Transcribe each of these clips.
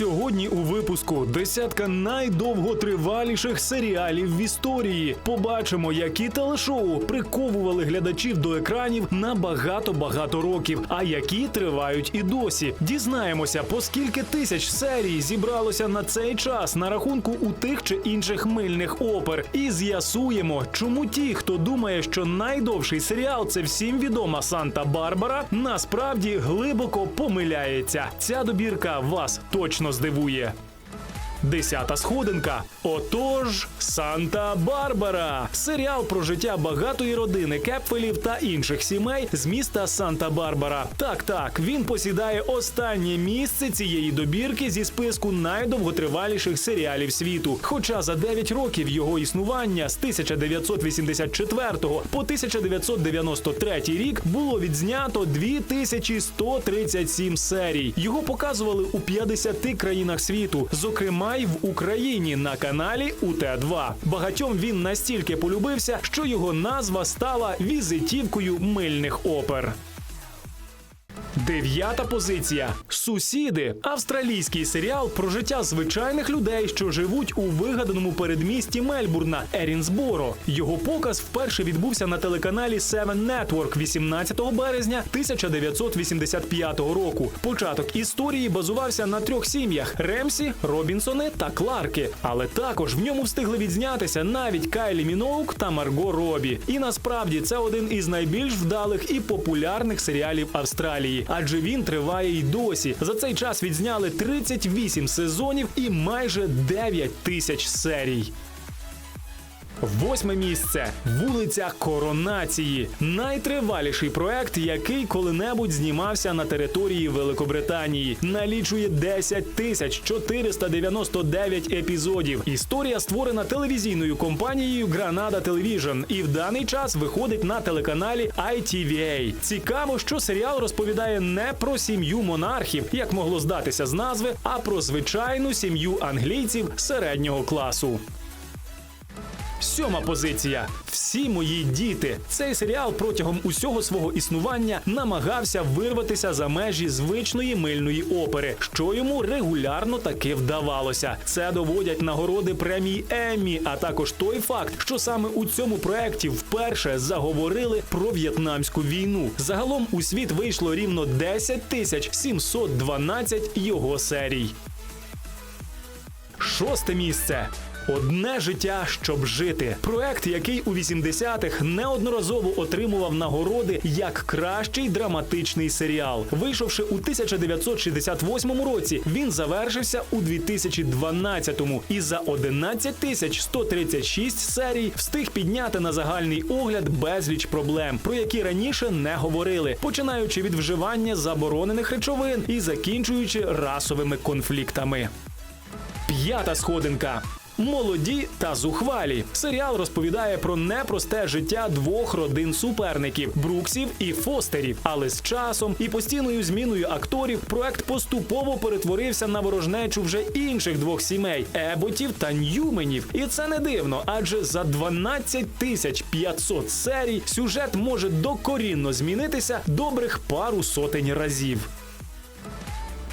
Сьогодні у випуску десятка найдовготриваліших серіалів в історії. Побачимо, які телешоу приковували глядачів до екранів на багато-багато років, а які тривають і досі. Дізнаємося, по скільки тисяч серій зібралося на цей час на рахунку у тих чи інших мильних опер. І з'ясуємо, чому ті, хто думає, що найдовший серіал це всім відома Санта-Барбара, насправді глибоко помиляється. Ця добірка вас точно здивує. Десята сходинка. Отож, Санта-Барбара. Серіал про життя багатої родини Кепфелів та інших сімей з міста Санта-Барбара. Так, так, він посідає останнє місце цієї добірки зі списку найдовготриваліших серіалів світу. Хоча за 9 років його існування з 1984 по 1993 рік було відзнято 2137 серій. Його показували у 50 країнах світу, зокрема й в Україні на каналі УТ2. Багатьом він настільки полюбився, що його назва стала візитівкою мильних опер. Дев'ята позиція. Сусіди. Австралійський серіал про життя звичайних людей, що живуть у вигаданому передмісті Мельбурна Ерінсборо. Його показ вперше відбувся на телеканалі Seven Network 18 березня 1985 року. Початок історії базувався на трьох сім'ях: Ремсі, Робінсони та Кларки. Але також в ньому встигли відзнятися навіть Кайлі Міноук та Марго Робі. І насправді це один із найбільш вдалих і популярних серіалів Австралії, адже він триває й досі. За цей час відзняли 38 сезонів і майже 9 тисяч серій. Восьме місце вулиця Коронації. Найтриваліший проект, який коли-небудь знімався на території Великобританії. Налічує 10 тисяч 499 епізодів. Історія створена телевізійною компанією Granada Television і в даний час виходить на телеканалі ITVA. Цікаво, що серіал розповідає не про сім'ю монархів, як могло здатися з назви, а про звичайну сім'ю англійців середнього класу. Сьома позиція. Всі мої діти. Цей серіал протягом усього свого існування намагався вирватися за межі звичної мильної опери, що йому регулярно таки вдавалося. Це доводять нагороди премії Еммі, а також той факт, що саме у цьому проекті вперше заговорили про в'єтнамську війну. Загалом у світ вийшло рівно 10 тисяч 712 його серій. Шосте місце. Одне життя, щоб жити. Проект, який у 80-х неодноразово отримував нагороди як кращий драматичний серіал. Вийшовши у 1968 році, він завершився у 2012-му і за 11 тисяч 136 серій встиг підняти на загальний огляд безліч проблем, про які раніше не говорили, починаючи від вживання заборонених речовин і закінчуючи расовими конфліктами. П'ята сходинка. Молоді та зухвалі. Серіал розповідає про непросте життя двох родин суперників Бруксів і Фостерів. Але з часом і постійною зміною акторів проект поступово перетворився на ворожнечу вже інших двох сімей Еботів та Ньюменів. І це не дивно, адже за 12 тисяч 500 серій сюжет може докорінно змінитися добрих пару сотень разів.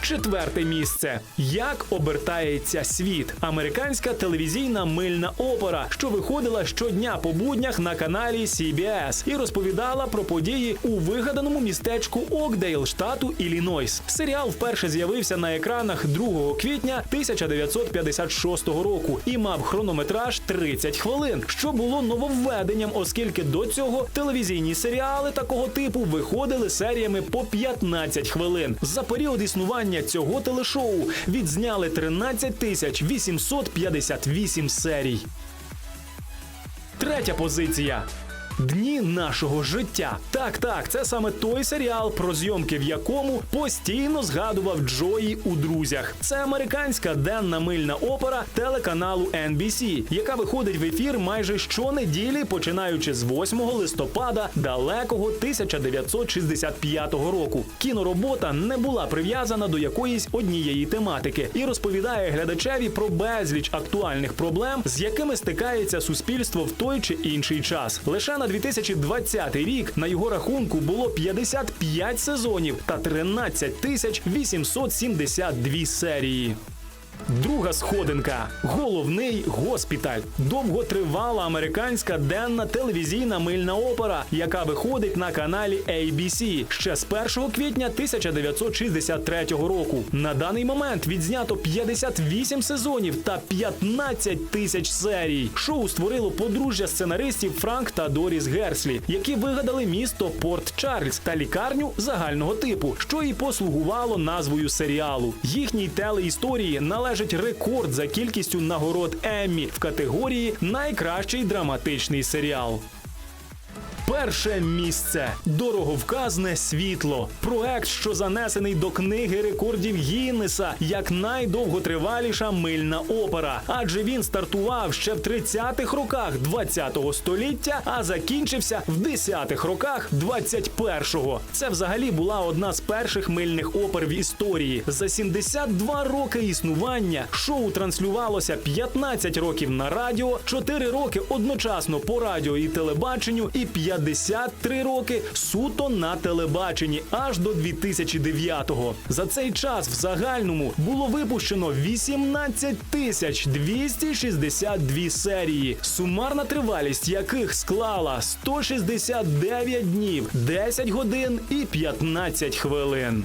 Четверте місце. Як обертається світ? Американська телевізійна мильна опера, що виходила щодня по буднях на каналі CBS і розповідала про події у вигаданому містечку Окдейл, штату Іллінойс. Серіал вперше з'явився на екранах 2 квітня 1956 року і мав хронометраж 30 хвилин, що було нововведенням, оскільки до цього телевізійні серіали такого типу виходили серіями по 15 хвилин. За період існування цього телешоу відзняли 13 тисяч 858 серій. Третя позиція. Дні нашого життя. Так, так, це саме той серіал, про зйомки в якому постійно згадував Джої у друзях. Це американська денна мильна опера телеканалу NBC, яка виходить в ефір майже щонеділі, починаючи з 8 листопада далекого 1965 року. Кіноробота не була прив'язана до якоїсь однієї тематики і розповідає глядачеві про безліч актуальних проблем, з якими стикається суспільство в той чи інший час. Лише на 2020 рік на його рахунку було 55 сезонів та 13 тисяч 872 серії. Друга сходинка головний госпіталь. Довготривала американська денна телевізійна мильна опера, яка виходить на каналі ABC ще з 1 квітня 1963 року. На даний момент відзнято 58 сезонів та 15 тисяч серій. Шоу створило подружжя сценаристів Франк та Доріс Герслі, які вигадали місто Порт Чарльз та лікарню загального типу, що і послугувало назвою серіалу. Їхній телеісторії належить рекорд за кількістю нагород Еммі в категорії Найкращий драматичний серіал. Перше місце дороговказне світло. Проект, що занесений до книги рекордів Гіннеса як найдовготриваліша мильна опера. Адже він стартував ще в 30-х роках 20-го століття, а закінчився в 10-х роках 21-го. Це взагалі була одна з перших мильних опер в історії. За 72 роки існування шоу транслювалося 15 років на радіо, 4 роки одночасно по радіо і телебаченню, і 53 роки суто на телебаченні аж до 2009-го. За цей час в загальному було випущено 18 тисяч 262 серії, сумарна тривалість яких склала 169 днів, 10 годин і 15 хвилин.